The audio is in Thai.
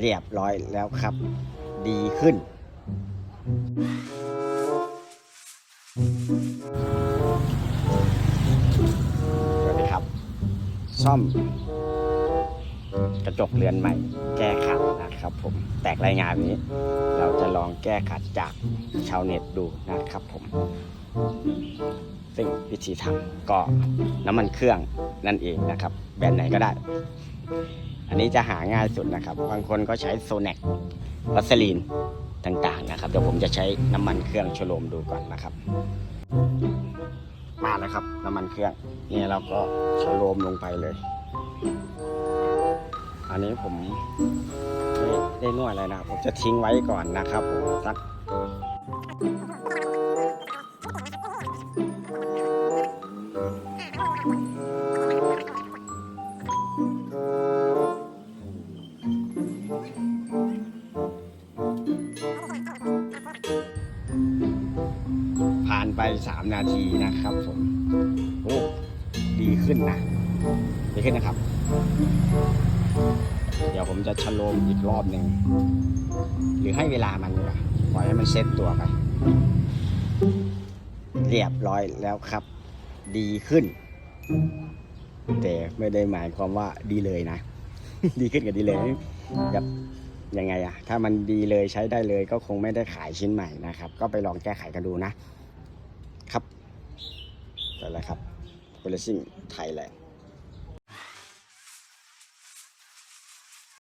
เรียบร้อยแล้วครับ ดีขึ้น สวัสดีครับ ซ่อม กระจกเรือนใหม่ แก้ขัดนะครับผม แตกรายงานนี้ เราจะลองแก้ขัดจากชาวเน็ตดูนะครับผมซึ่งวิธีทำก็น้ำมันเครื่องนั่นเองนะครับ แบรนด์ไหนก็ได้ อันนี้จะหาง่ายสุดนะครับ บางคนก็ใช้โซแนกวัสลีนต่างๆนะครับ เดี๋ยวผมจะใช้น้ำมันเครื่องชโลมดูก่อนนะครับ มาแล้วครับ น้ำมันเครื่องนี่เราก็ชโลมลงไปเลย อันนี้ผมไม่ได้นวดอะไรนะ ผมจะทิ้งไว้ก่อนนะครับผมสัก ไปสามนาทีนะครับผมโอ้ดีขึ้นนะดีขึ้นนะครับ เดี๋ยวผมจะชะโลมอีกรอบหนึ่งหรือให้เวลามันดีกว่าปล่อยให้มันเซ็ตตัวไป เรียบร้อยแล้วครับ ดีขึ้น แต่ไม่ได้หมายความว่าดีเลยนะ ดีขึ้นกับดีเลยแบบยังไงอะถ้ามันดีเลยใช้ได้เลยก็คงไม่ได้ขายชิ้นใหม่นะครับ ก็ไปลองแก้ไขกันดูนะ แล้วนะครับเวลซิมไทยแลนด์